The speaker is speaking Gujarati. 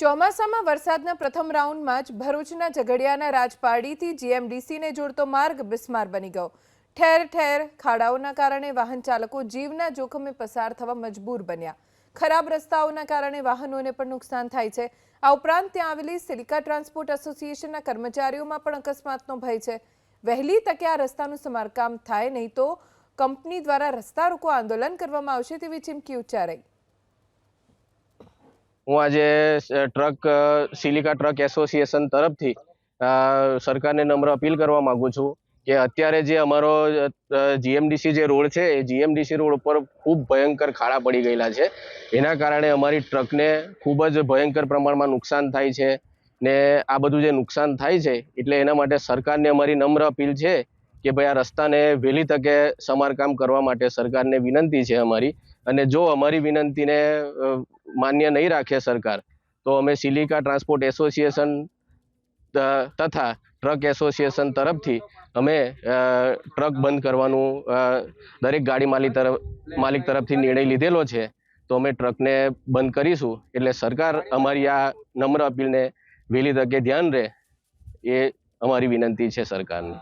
ચોમાસામાં વરસાદના પ્રથમ રાઉન્ડમાં જ ભરૂચના ઝઘડિયાના રાજપાડીથી જીએમડીસીને જોડતો માર્ગ બિસ્માર બની ગયો. ઠેર ઠેર ખાડાઓના કારણે વાહન ચાલકો જીવના જોખમે પસાર થવા મજબૂર બન્યા. ખરાબ રસ્તાઓના કારણે વાહનોને પણ નુકસાન થાય છે. આ ઉપરાંત ત્યાં આવેલી સિલિકા ટ્રાન્સપોર્ટ એસોસિએશનના કર્મચારીઓમાં પણ અકસ્માતનો ભય છે. વહેલી તકે આ રસ્તાનું સમારકામ થાય નહીં તો કંપની દ્વારા રસ્તા રોકો આંદોલન કરવામાં આવશે તેવી ચીમકી ઉચ્ચારાઈ. હું આજે ટ્રક સિલિકા ટ્રક એસોસિએશન તરફથી સરકારને નમ્ર અપીલ કરવા માગુ છું કે અત્યારે જે અમારો જીએમડીસી જે રોડ છે, એ જીએમડીસી રોડ ઉપર ખૂબ ભયંકર ખાડા પડી ગયેલા છે. એના કારણે અમારી ટ્રકને ખૂબ જ ભયંકર પ્રમાણમાં નુકસાન થાય છે ને આ બધું જે નુકસાન થાય છે, એટલે એના માટે સરકારને અમારી નમ્ર અપીલ છે કે ભાઈ આ રસ્તાને વહેલી તકે સમારકામ કરવા માટે સરકારને વિનંતી છે અમારી. અને જો અમારી વિનંતીને માન્ય નહીં રાખે સરકાર, તો અમે સિલિકા ટ્રાન્સપોર્ટ એસોસિએશન તથા ટ્રક એસોસિએશન તરફથી અમે ટ્રક બંધ કરવાનું દરેક ગાડી માલિક તરફ, માલિક તરફથી નિર્ણય લીધેલો છે, તો અમે ટ્રકને બંધ કરીશું. એટલે સરકાર અમારી આ નમ્ર અપીલને વહેલી તકે ધ્યાન રહે, એ અમારી વિનંતી છે સરકારને.